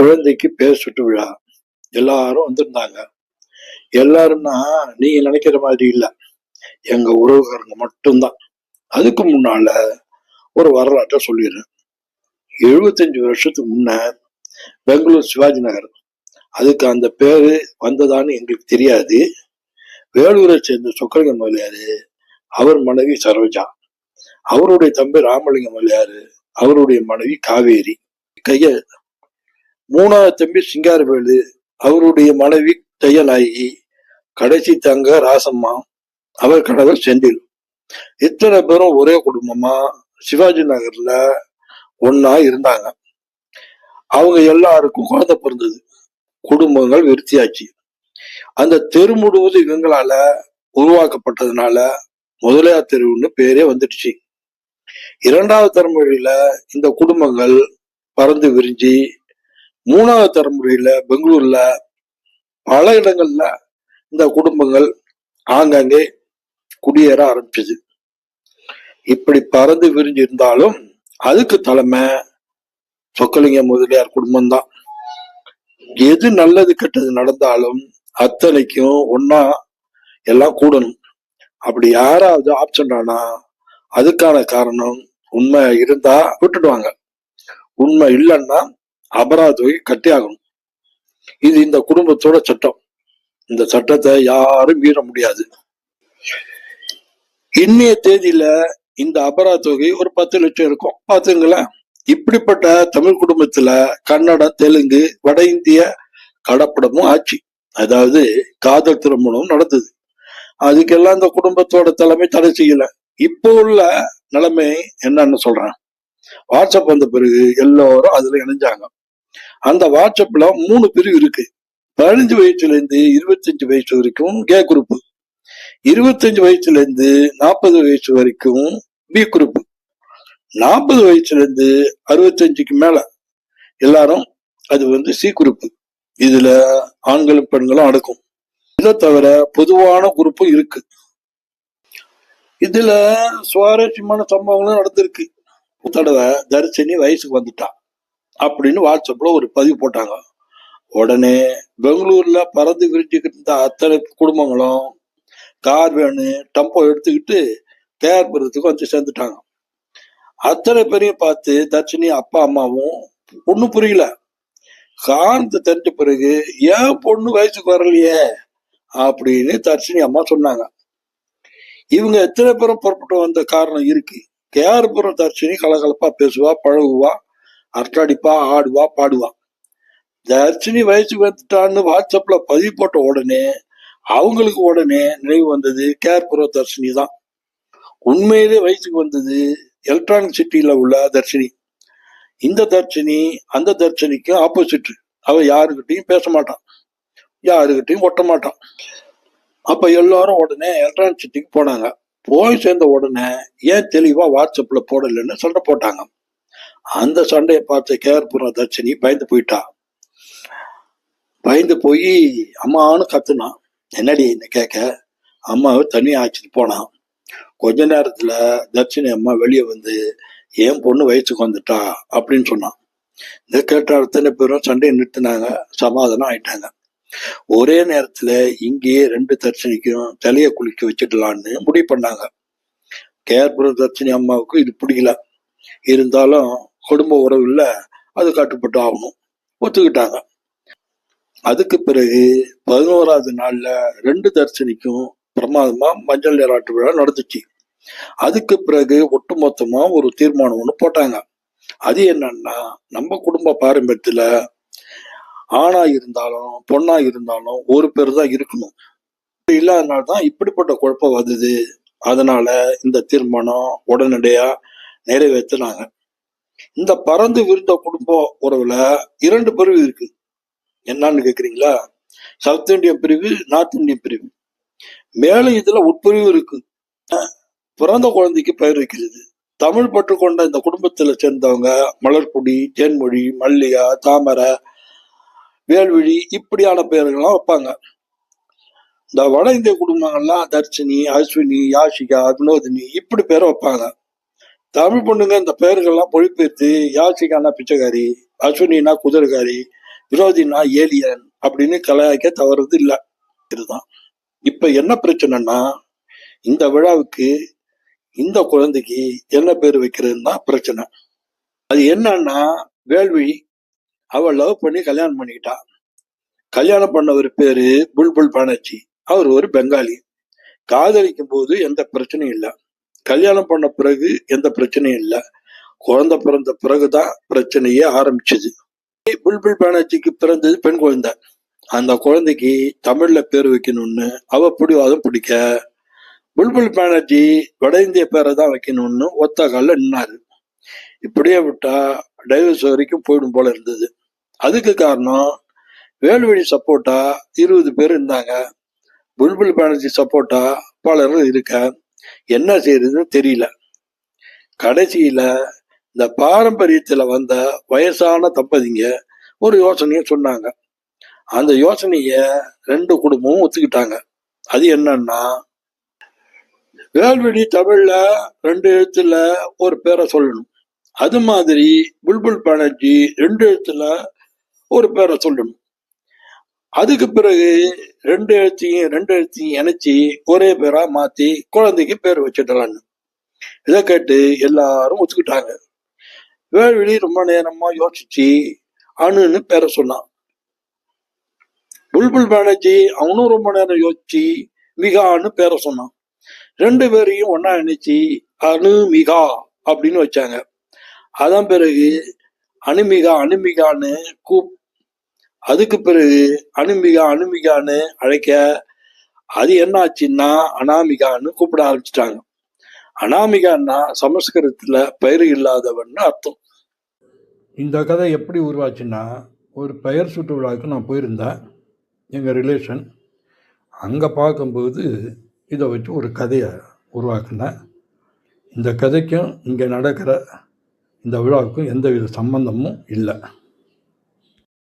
குழந்தைக்கு பேர் சுட்டு விழா. எல்லாரும் வந்திருந்தாங்க. எல்லாரும்னா நீங்க நினைக்கிற மாதிரி இல்லை. எங்க உறவுகாரங்க மட்டும்தான். அதுக்கு முன்னால ஒரு வரலாற்றை சொல்லிடுறேன். எழுபத்தஞ்சு வருஷத்துக்கு முன்ன பெங்களூர் சிவாஜி நகர். அதுக்கு அந்த பேரு வந்ததான்னு எங்களுக்கு தெரியாது. வேலூரை சேர்ந்த சொக்கலிங்க முதலியாரு அவர் மனைவி சரோஜா. அவருடைய தம்பி ராமலிங்க முதலியாரு அவருடைய மனைவி காவேரி. கைய மூணாவது தம்பி சிங்காரவேலு அவருடைய மனைவி தையநாயகி கடைசி தங்க ராசம்மா அவர் கணவர் செந்தில். இத்தனை பேரும் ஒரே குடும்பமா? சிவாஜி நகர்ல ஒன்னா இருந்தாங்க. அவங்க எல்லாருக்கும் குழந்தை பிறந்தது. குடும்பங்கள் விருத்தியாச்சு. அந்த தெரு முழுவதும் இவங்களால உருவாக்கப்பட்டதுனால முதலியார் தெருவுன்னு பேரே வந்துடுச்சு. இரண்டாவது தலைமுறையில இந்த குடும்பங்கள் பறந்து விரிஞ்சு மூணாவது தலைமுறையில பெங்களூர்ல பல இடங்கள்ல இந்த குடும்பங்கள் ஆங்காங்கே குடியேற ஆரம்பிச்சது. இப்படி பறந்து விரிஞ்சு இருந்தாலும் அதுக்கு தலைமை சொக்கலிங்க முதலியார் குடும்பம்தான். எது நல்லது கெட்டது நடந்தாலும் அத்தனைக்கும் ஒன்னா எல்லாம் கூடணும். அப்படி யாராவது ஆப்ஷன் ஆனா அதுக்கான காரணம் உண்மை இருந்தா விட்டுடுவாங்க. உண்மை இல்லைன்னா அபராத தொகை கட்டியாகணும். இது இந்த குடும்பத்தோட சட்டம். இந்த சட்டத்தை யாரும் மீற முடியாது. இன்னைய தேதியில இந்த அபராத தொகை ஒரு பத்து லட்சம் இருக்கும். பாத்துங்களேன் இப்படிப்பட்ட தமிழ் குடும்பத்துல கன்னடம் தெலுங்கு வட இந்திய கடப்படமும் ஆச்சு. அதாவது காதல் திருமணம் நடந்தது. அதுக்கெல்லாம் இந்த குடும்பத்தோட தலைமை தடை செய்யல. இப்போ உள்ள நிலைமை என்னன்னு சொல்றேன். வாட்ஸ்அப் வந்த பிறகு எல்லோரும் அதுல இணைஞ்சாங்க. அந்த வாட்ஸ்அப்ல மூணு பிரிவு இருக்கு. பதினஞ்சு வயசுல இருந்து இருபத்தஞ்சு வயசு வரைக்கும் கே குரூப் இருபத்தஞ்சு வயசுல இருந்து நாற்பது வயசு வரைக்கும் பி குரூப் நாற்பது வயசுல இருந்து அறுபத்தஞ்சுக்கு மேல எல்லாரும் அது வந்து சி குரூப் இதுல ஆண்களும் பெண்களும் அடக்கும். இதை தவிர பொதுவான குரூப்பும் இருக்கு. இதுல சுவாரஸ்யமான சம்பவங்களும் நடந்திருக்கு. தடவை தரிசனி வயசுக்கு வந்துட்டான் அப்படின்னு வாட்ஸ்அப்பில் ஒரு பதிவு போட்டாங்க. உடனே பெங்களூரில் பறந்து விரிஞ்சுக்கிட்டு இருந்த அத்தனை குடும்பங்களும் கார் வேணு டம்போ எடுத்துக்கிட்டு கேர்புரத்துக்கு வந்து சேர்ந்துட்டாங்க. அத்தனை பேரையும் பார்த்து தர்ஷினி அப்பா அம்மாவும் ஒன்றும் புரியல. காரணத்தை தெரிஞ்ச பிறகு ஏன் பொண்ணு வயசுக்கு வரலையே? அப்படின்னு தர்ஷினி அம்மா சொன்னாங்க. இவங்க எத்தனை பேரும் புறப்பட்டு வந்த காரணம் இருக்கு. கேஆர்புரம் தர்ஷினி கலகலப்பா பேசுவா பழகுவா அரட்டாடிப்பா ஆடுவா பாடுவா. தர்ஷினி வயசுக்கு வந்துட்டான்னு வாட்ஸ்அப்ல பதிவு போட்ட உடனே அவங்களுக்கு உடனே நினைவு வந்தது கேர் புரோ தர்ஷினி தான். உண்மையிலே வயசுக்கு வந்தது எலக்ட்ரானிக் சிட்டியில உள்ள தர்ஷினி. இந்த தர்ஷினி அந்த தர்ஷினிக்கும் ஆப்போசிட் அவ யாருக்கிட்டையும் பேச மாட்டான். யாருக்கிட்டையும் ஒட்ட மாட்டான். அப்ப எல்லாரும் உடனே எலக்ட்ரானிக் சிட்டிக்கு போனாங்க. போய் சேர்ந்த உடனே ஏன் தெளிவா வாட்ஸ்அப்ல போடலைன்னு சண்டை போட்டாங்க. அந்த சண்டையை பார்த்து கேர்புரம் தர்ஷினி பயந்து போயிட்டா. பயந்து போய் அம்மான்னு கத்துனான் என்னடி என்ன கேட்க அம்மாவை தண்ணி ஆச்சுட்டு போனான் கொஞ்ச நேரத்துல தர்ஷினி அம்மா வெளியே வந்து என் பொண்ணு வயசுக்கு வந்துட்டா அப்படின்னு சொன்னான் இந்த கேட்ட அத்தனை பேரும் சண்டையை நிறுத்தினாங்க சமாதானம் ஆயிட்டாங்க. ஒரே நேரத்துல இங்கேயே ரெண்டு தர்ஷினிக்கும் தலைய குளிக்க வச்சிடலான்னு முடிவு பண்ணாங்க. கேர்புர தர்ஷினி அம்மாவுக்கு இது பிடிக்கல. இருந்தாலும் குடும்ப உறவுல அது கட்டுப்பட்டு ஆகணும். ஒத்துக்கிட்டாங்க. அதுக்கு பிறகு பதினோராவது நாள்ல ரெண்டு தரிசனிக்கும் பிரமாதமா மஞ்சள் நீராட்டு விழா நடந்துச்சு. அதுக்கு பிறகு ஒட்டுமொத்தமா ஒரு தீர்மானம் ஒன்று போட்டாங்க. அது என்னன்னா நம்ம குடும்ப பாரம்பரியத்துல ஆணா இருந்தாலும் பொண்ணா இருந்தாலும் ஒரு பேர் தான் இருக்கணும். இல்லாதனால தான் இப்படிப்பட்ட குழப்பம் வந்தது. அதனால இந்த தீர்மானம் உடனடியா நிறைவேற்றினாங்க இந்த பறந்து விருந்த குடும்ப உறவுல இரண்டு பிரிவு இருக்கு. என்னன்னு கேக்குறீங்களா? சவுத் இந்தியன் பிரிவு நார்த் இந்தியன் பிரிவு. மேலும் இதுல உட்பிரிவு இருக்கு. பிறந்த குழந்தைக்கு பெயர் வைக்கிறது. தமிழ் பற்று கொண்ட இந்த குடும்பத்துல சேர்ந்தவங்க மலர்குடி தேன்மொழி மல்லிகா தாமரை வேல்விழி இப்படியான பெயர்கள்லாம் வைப்பாங்க. இந்த வட இந்திய குடும்பங்கள்லாம் தர்ஷினி அஸ்வினி யாஷிகா வினோதினி இப்படி பேரை வைப்பாங்க. தமிழ் பொண்ணுங்க இந்த பெயர்கள்லாம் மொழிபெயர்த்து யாசிகானா பிச்சைக்காரி அஸ்வினா குதிரைக்காரி விரோதினா ஏலியன் அப்படின்னு கலாய்க்க தவறுது இல்லை. இதுதான். இப்ப என்ன பிரச்சனைனா இந்த விழாவுக்கு இந்த குழந்தைக்கு என்ன பேர் வைக்கிறதுன்னு தான் பிரச்சனை. அது என்னன்னா வேள்வி அவள் லவ் பண்ணி கல்யாணம் பண்ணிக்கிட்டா. கல்யாணம் பண்ணவர் பேரு புல்புல் பானர்ஜி. அவர் ஒரு பெங்காலி. காதலிக்கும் போது எந்த பிரச்சனையும் இல்லை. கல்யாணம் பண்ண பிறகு எந்த பிரச்சனையும் இல்லை. குழந்தை பிறந்த பிறகுதான் பிரச்சனையே ஆரம்பிச்சது. புல்புல் பானர்ஜிக்கு பிறந்தது பெண் குழந்தை. அந்த குழந்தைக்கு தமிழ்ல பேர் வைக்கணும்னு அவ பிடிவாதம் பிடிக்க. புல்புல் பானர்ஜி வட இந்திய பேரை தான் வைக்கணும்னு ஒத்த காலில் நின்னாரு. இப்படியே விட்டா டைவர்ஸ் வரைக்கும் போயிடும் போல இருந்தது. அதுக்கு காரணம் வேல்வெளி சப்போர்ட்டா இருபது பேர் இருந்தாங்க. புல்புல் பானர்ஜி சப்போர்ட்டா பலரும் இருக்க. என்ன செய்யறதுன்னு தெரியல. கடைசியில இந்த பாரம்பரியத்துல வந்த வயசான தம்பதிங்க ஒரு யோசனையை சொன்னாங்க. அந்த யோசனைய ரெண்டு குடும்பமும் ஒத்துக்கிட்டாங்க. அது என்னன்னா வேல்வெளி தமிழ்ல ரெண்டு எழுத்துல ஒரு பேரை சொல்லணும். அது மாதிரி புல்புல் பானர்ஜி ரெண்டு எழுத்துல ஒரு பேரை சொல்லணும். அதுக்கு பிறகு ரெண்டு எழுத்தையும் ரெண்டு எழுத்தையும் இணைச்சி ஒரே பேரா மாத்தி குழந்தைக்கு பேர் வச்சிடலான்னு. இதை கேட்டு எல்லாரும் ஒத்துக்கிட்டாங்க. வேல்வெளி ரொம்ப நேரமா யோசிச்சு அணுன்னு பேரை சொன்னான். புல்புல் பானர்ஜி அவனும் ரொம்ப நேரம் யோசிச்சு மிகான்னு பேரை சொன்னான். ரெண்டு பேரையும் ஒன்னா இணைச்சு அணு மிகா அப்படின்னு வச்சாங்க. அதன் பிறகு அணுமிகா அணுமிகான்னு கூப் அதுக்கு பிறகு அனுமிகா அனுமிகான்னு அழைக்க அது என்ன ஆச்சுன்னா அனாமிகான்னு கூப்பிட ஆரம்பிச்சிட்டாங்க. அனாமிகான்னா சமஸ்கிருதத்துல பயிர் இல்லாதவன்னு அர்த்தம். இந்த கதை எப்படி உருவாச்சுன்னா ஒரு பெயர் சுற்று விழாவுக்கு நான் போயிருந்தேன் எங்கள் ரிலேஷன் அங்கே பார்க்கும்போது இதை வச்சு ஒரு கதையை உருவாக்குனேன். இந்த கதைக்கும் இங்கே நடக்கிற இந்த விழாவுக்கும் எந்தவித சம்பந்தமும் இல்லை.